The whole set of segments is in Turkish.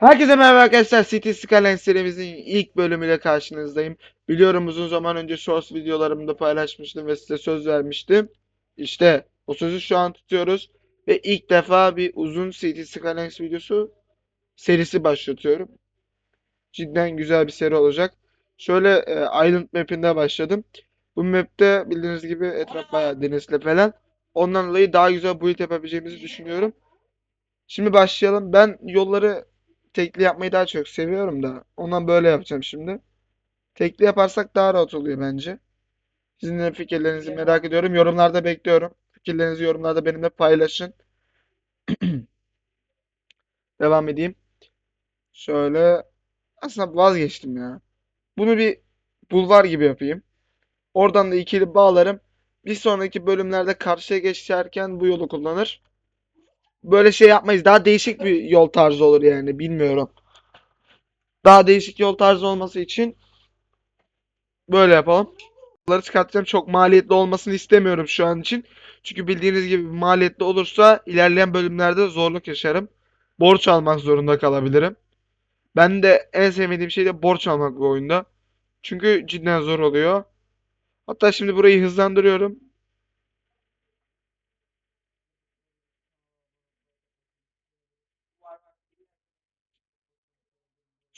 Herkese merhaba arkadaşlar. City Skylines serimizin ilk bölümüyle karşınızdayım. Biliyorum uzun zaman önce Shorts videolarımda paylaşmıştım ve size söz vermiştim. İşte o sözü şu an tutuyoruz. Ve ilk defa bir uzun City Skylines videosu serisi başlatıyorum. Cidden güzel bir seri olacak. Şöyle e, Island map'inde başladım. Bu map'te bildiğiniz gibi etraf bayağı denizli falan. Ondan dolayı daha güzel build yapabileceğimizi düşünüyorum. Şimdi başlayalım. Ben yolları tekli yapmayı daha çok seviyorum da. Ondan böyle yapacağım şimdi. Tekli yaparsak daha rahat oluyor bence. Sizin de fikirlerinizi merak ediyorum. Yorumlarda bekliyorum. Fikirlerinizi yorumlarda benimle paylaşın. Devam edeyim. Şöyle. Aslında vazgeçtim ya. Bunu bir bulvar gibi yapayım. Oradan da ikili bağlarım. Bir sonraki bölümlerde karşıya geçerken bu yolu kullanır. Böyle şey yapmayız. Daha değişik bir yol tarzı olur yani. Bilmiyorum. Daha değişik yol tarzı olması için böyle yapalım. Bunları çıkartacağım. Çok maliyetli olmasını istemiyorum şu an için. Çünkü bildiğiniz gibi maliyetli olursa ilerleyen bölümlerde zorluk yaşarım. Borç almak zorunda kalabilirim. Ben de en sevmediğim şey de borç almak bu oyunda. Çünkü cidden zor oluyor. Hatta şimdi burayı hızlandırıyorum.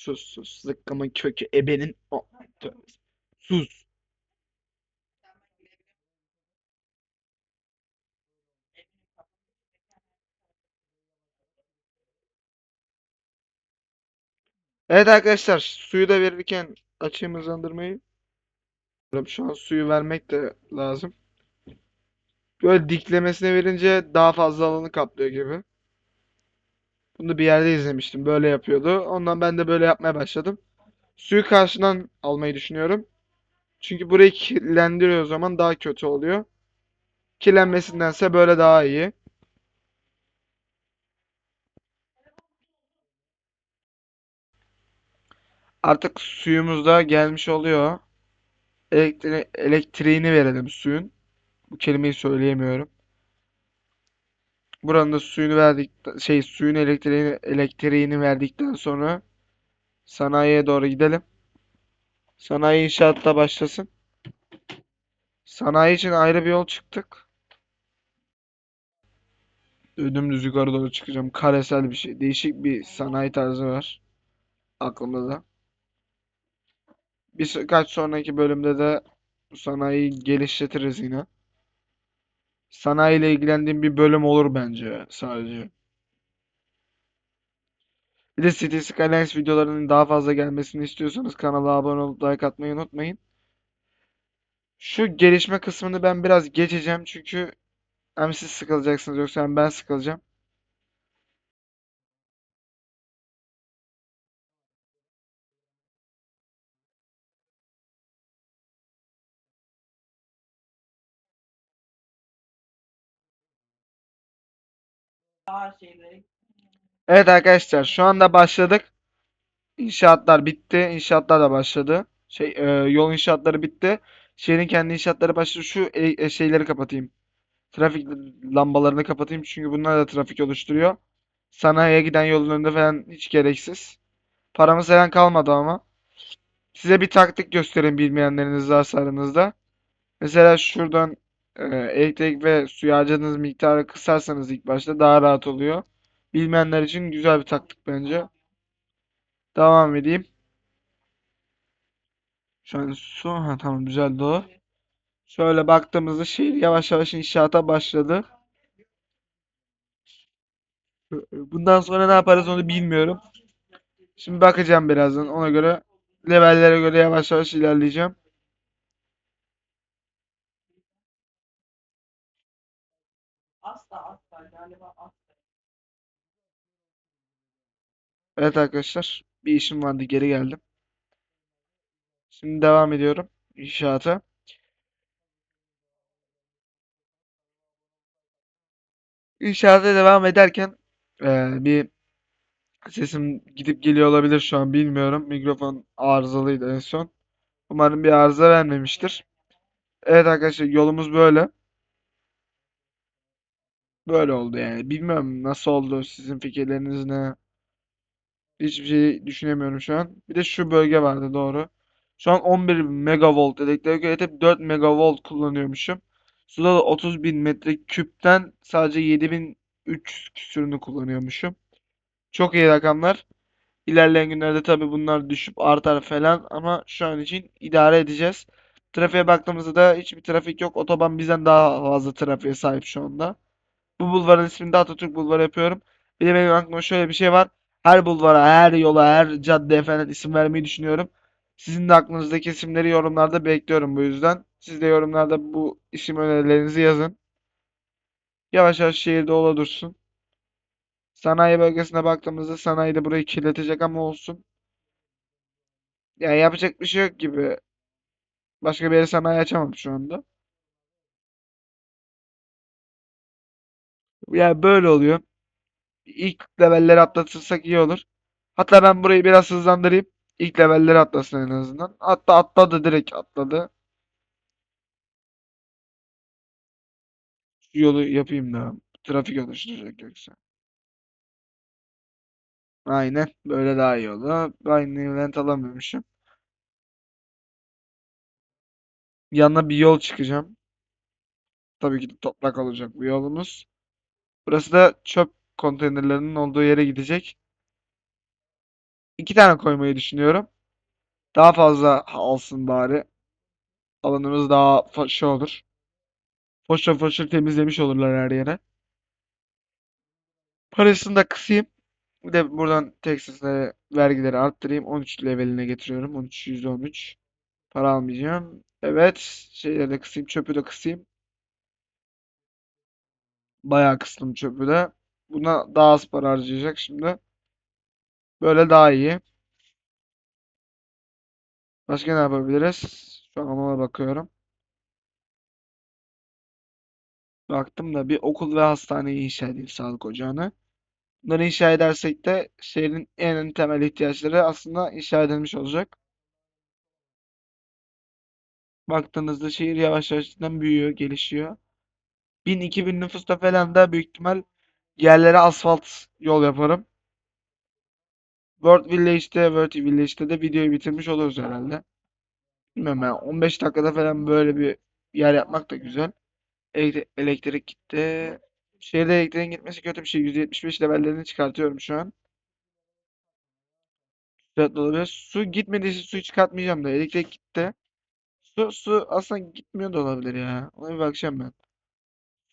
Sus sus. Zıkkımın kökü ebenin. O- Sus. Evet arkadaşlar suyu da verirken açayım hızlandırmayı. Şu an suyu vermek de lazım. Böyle diklemesine verince daha fazla alanı kaplıyor gibi. Bunu bir yerde izlemiştim. Böyle yapıyordu. Ondan ben de böyle yapmaya başladım. Suyu karşıdan almayı düşünüyorum. Çünkü burayı kirlendiriyor o zaman daha kötü oluyor. Kirlenmesindense böyle daha iyi. Artık suyumuz da gelmiş oluyor. Elektri elektriğini verelim suyun. Bu kelimeyi söyleyemiyorum. Buranın da suyunu verdik şey suyun elektriğini elektriğini verdikten sonra sanayiye doğru gidelim. Sanayi inşaatta başlasın. Sanayi için ayrı bir yol çıktık. Dümdüz yukarı doğru çıkacağım. Karesel bir şey. Değişik bir sanayi tarzı var. Aklımda. Birkaç sonraki bölümde de sanayiyi geliştiririz yine. Sanayiyle ilgilendiğim bir bölüm olur bence sadece. Bir de City Skylines videolarının daha fazla gelmesini istiyorsanız kanala abone olup like atmayı unutmayın. Şu gelişme kısmını ben biraz geçeceğim çünkü hem siz sıkılacaksınız yoksa hem ben sıkılacağım. Daha şeyleri Evet arkadaşlar şu anda başladık. İnşaatlar bitti. İnşaatlar da başladı. Şey e, yol inşaatları bitti. Şehrin kendi inşaatları başladı. Şu e- e, şeyleri kapatayım. Trafik lambalarını kapatayım çünkü bunlar da trafik oluşturuyor. Sanayiye giden yolun önünde falan hiç gereksiz. Paramız falan kalmadı ama. Size bir taktik göstereyim bilmeyenleriniz varsa aranızda. Mesela şuradan e, ve suyu harcadığınız miktarı kısarsanız ilk başta daha rahat oluyor. Bilmeyenler için güzel bir taktik bence. Devam edeyim. Şu an su. Ha, tamam düzeldi o. Şöyle baktığımızda şehir yavaş yavaş inşaata başladı. Bundan sonra ne yaparız onu bilmiyorum. Şimdi bakacağım birazdan. Ona göre levellere göre yavaş yavaş ilerleyeceğim. Evet arkadaşlar. Bir işim vardı. Geri geldim. Şimdi devam ediyorum inşaata. İnşaata devam ederken eee, bir sesim gidip geliyor olabilir şu an bilmiyorum. Mikrofon arızalıydı en son. Umarım bir arıza vermemiştir. Evet arkadaşlar yolumuz böyle. Böyle oldu yani. Bilmiyorum nasıl oldu. Sizin fikirleriniz ne? Hiçbir şey düşünemiyorum şu an. Bir de şu bölge vardı doğru. Şu an 11 megavolt elektrik üretip 4 megavolt kullanıyormuşum. Suda da 30 bin metreküpten sadece 7300 küsürünü kullanıyormuşum. Çok iyi rakamlar. İlerleyen günlerde tabii bunlar düşüp artar falan ama şu an için idare edeceğiz. Trafiğe baktığımızda da hiçbir trafik yok. Otoban bizden daha fazla trafiğe sahip şu anda. Bu bulvarın ismini de Atatürk Bulvarı yapıyorum. Bir de benim aklıma şöyle bir şey var. Her bulvara, her yola, her caddeye falan isim vermeyi düşünüyorum. Sizin de aklınızdaki isimleri yorumlarda bekliyorum bu yüzden. Siz de yorumlarda bu isim önerilerinizi yazın. Yavaş yavaş şehirde ola dursun. Sanayi bölgesine baktığımızda sanayi de burayı kirletecek ama olsun. Yani yapacak bir şey yok gibi. Başka bir yere sanayi açamam şu anda. Yani böyle oluyor. İlk levelleri atlatırsak iyi olur. Hatta ben burayı biraz hızlandırayım. İlk levelleri atlasın en azından. Hatta atladı direkt atladı. Şu yolu yapayım da. Trafik oluşturacak yoksa. Aynen. Böyle daha iyi oldu. Aynı event alamıyormuşum. Yanına bir yol çıkacağım. Tabii ki de toprak olacak bu yolumuz. Burası da çöp konteynerlerinin olduğu yere gidecek. İki tane koymayı düşünüyorum. Daha fazla alsın bari. Alanımız daha şey olur. Foşur foşur temizlemiş olurlar her yere. Parasını da kısayım. Bir de buradan Texas'e vergileri arttırayım. 13 leveline getiriyorum. 13 %13. Para almayacağım. Evet. Şeyleri de kısayım. Çöpü de kısayım. Bayağı kıstım çöpü de. Buna daha az para harcayacak şimdi. Böyle daha iyi. Başka ne yapabiliriz? Şu an ona bakıyorum. Baktım da bir okul ve hastaneyi inşa edeyim sağlık ocağını. Bunları inşa edersek de şehrin en temel ihtiyaçları aslında inşa edilmiş olacak. Baktığınızda şehir yavaş yavaş büyüyor, gelişiyor. 1000-2000 nüfusta falan da büyük ihtimal yerlere asfalt yol yaparım. World Village'de, World Village'de de videoyu bitirmiş oluruz herhalde. Bilmiyorum ben 15 dakikada falan böyle bir yer yapmak da güzel. Elektrik, elektrik gitti. Şehirde elektriğin gitmesi kötü bir şey. %75 levellerini çıkartıyorum şu an. Dikkatli olabilir. Su gitmediyse suyu çıkartmayacağım da. Elektrik gitti. Su, su aslında gitmiyor da olabilir ya. Ona bir bakacağım ben.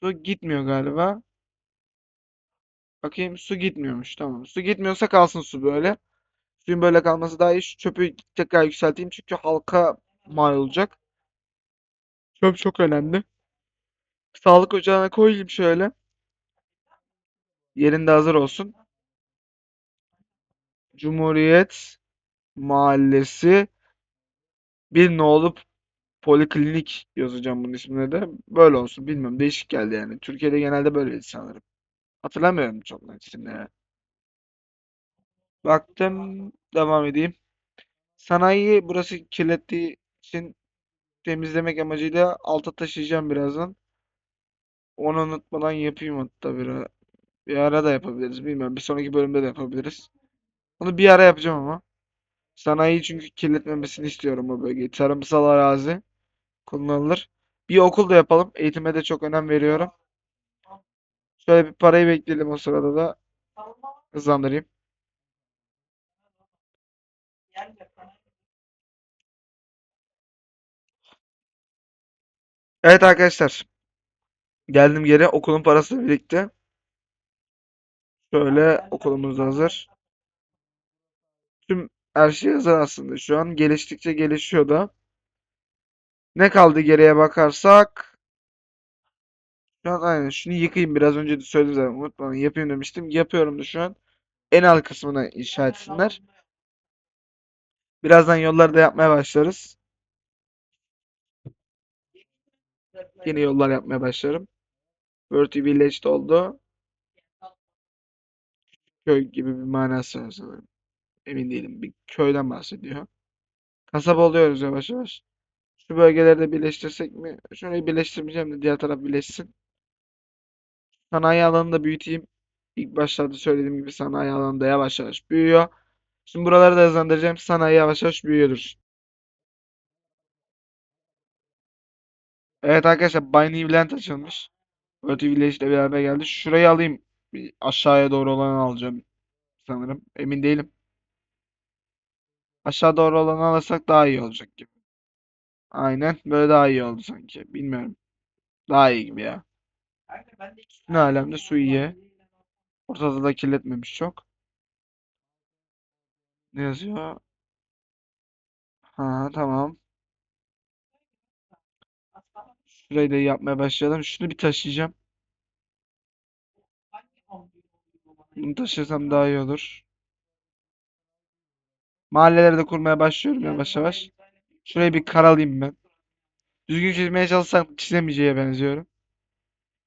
Su gitmiyor galiba. Bakayım su gitmiyormuş. Tamam. Su gitmiyorsa kalsın su böyle. Suyun böyle kalması daha iyi. Şu çöpü tekrar yükselteyim çünkü halka mal olacak. Çöp çok önemli. Sağlık ocağına koyayım şöyle. Yerinde hazır olsun. Cumhuriyet Mahallesi bir nolu poliklinik yazacağım bunun ismine de. Böyle olsun. Bilmiyorum. Değişik geldi yani. Türkiye'de genelde böyleydi sanırım. Hatırlamıyorum çok net isimleri. Baktım. Devam edeyim. Sanayi burası kirlettiği için temizlemek amacıyla alta taşıyacağım birazdan. Onu unutmadan yapayım hatta bir ara. Bir ara da yapabiliriz. Bilmiyorum. Bir sonraki bölümde de yapabiliriz. Onu bir ara yapacağım ama. Sanayi çünkü kirletmemesini istiyorum bu bölgeyi. Tarımsal arazi kullanılır. Bir okul da yapalım. Eğitime de çok önem veriyorum. Şöyle bir parayı bekleyelim o sırada da hızlandırayım. Evet arkadaşlar. Geldim geri. Okulun parası birikti. Şöyle okulumuz hazır. Tüm her şey hazır aslında. Şu an geliştikçe gelişiyor da. Ne kaldı geriye bakarsak. Şu an aynen şunu yıkayayım. Biraz önce de söyledim zaten. Unutmayın yapayım demiştim. Yapıyorum da şu an. En alt kısmını inşa etsinler. Birazdan yolları da yapmaya başlarız. Yeni yollar yapmaya başlarım. Worthy Village'de oldu. Köy gibi bir manası var sanırım. Emin değilim. Bir köyden bahsediyor. Kasaba oluyoruz yavaş yavaş. Şu bölgeleri de birleştirsek mi? Şurayı birleştirmeyeceğim de diğer taraf birleşsin. Sanayi alanını da büyüteyim. İlk başlarda söylediğim gibi sanayi alanı da yavaş yavaş büyüyor. Şimdi buraları da hızlandıracağım. Sanayi yavaş yavaş büyüyordur. Evet arkadaşlar Bay Newland açılmış. Verti Village ile beraber geldi. Şurayı alayım. Bir aşağıya doğru olanı alacağım sanırım. Emin değilim. Aşağı doğru olanı alırsak daha iyi olacak gibi. Aynen. Böyle daha iyi oldu sanki. Bilmiyorum. Daha iyi gibi ya. Kanka ben de iki Ne alemde su iyi. Ortada da kirletmemiş çok. Ne yazıyor? Ha tamam. Şurayı da yapmaya başlayalım. Şunu bir taşıyacağım. Bunu taşırsam daha iyi olur. Mahalleleri de kurmaya başlıyorum yavaş yavaş. Şurayı bir karalayayım ben. Düzgün çizmeye çalışsam çizemeyeceğe benziyorum.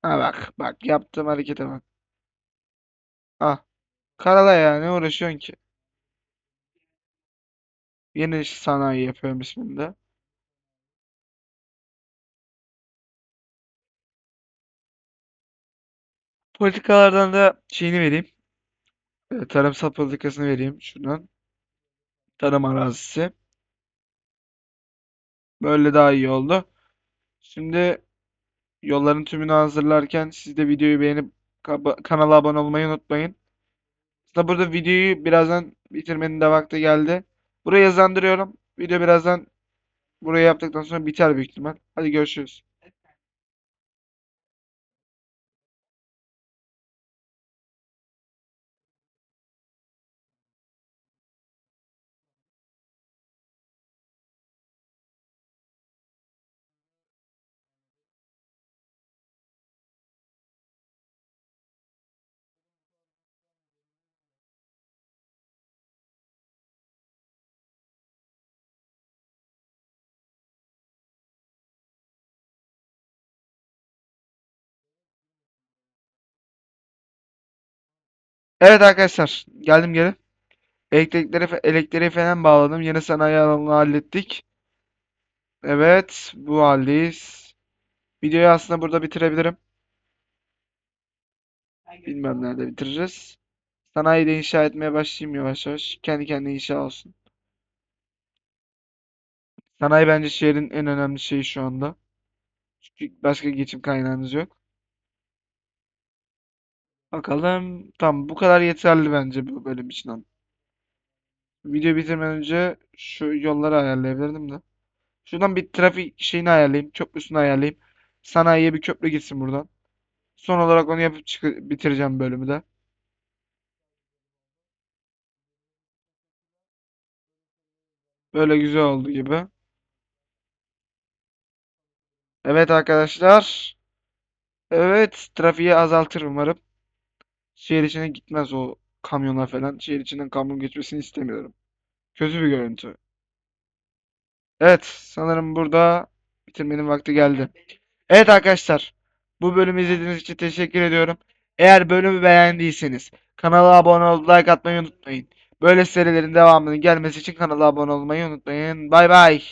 Ha bak bak yaptığım harekete bak. Ah karala ya ne uğraşıyorsun ki? Yeni sanayi yapıyorum bismillah. Politikalardan da şeyini vereyim. E, Tarımsal politikasını vereyim şuradan. Tarım arazisi. Böyle daha iyi oldu. Şimdi yolların tümünü hazırlarken siz de videoyu beğenip kanala abone olmayı unutmayın. Aslında burada videoyu birazdan bitirmenin de vakti geldi. Burayı hızlandırıyorum. Video birazdan burayı yaptıktan sonra biter büyük ihtimal. Hadi görüşürüz. Evet arkadaşlar geldim geri. Elektrikleri, elektriği falan bağladım. Yeni sanayi alanını hallettik. Evet bu haldeyiz. Videoyu aslında burada bitirebilirim. Bilmem nerede bitireceğiz. Sanayi de inşa etmeye başlayayım yavaş yavaş. Kendi kendine inşa olsun. Sanayi bence şehrin en önemli şeyi şu anda. Çünkü başka geçim kaynağınız yok. Bakalım. Tamam bu kadar yeterli bence bu bölüm için. Video bitirmeden önce şu yolları ayarlayabilirdim de. Şuradan bir trafik şeyini ayarlayayım. Köprüsünü ayarlayayım. Sanayiye bir köprü gitsin buradan. Son olarak onu yapıp bitireceğim bölümü de. Böyle güzel oldu gibi. Evet arkadaşlar. Evet trafiği azaltır umarım. Şehir içine gitmez o kamyonlar falan. Şehir içinden kamyon geçmesini istemiyorum. Kötü bir görüntü. Evet sanırım burada bitirmenin vakti geldi. Evet arkadaşlar. Bu bölümü izlediğiniz için teşekkür ediyorum. Eğer bölümü beğendiyseniz kanala abone olup like atmayı unutmayın. Böyle serilerin devamının gelmesi için kanala abone olmayı unutmayın. Bay bay.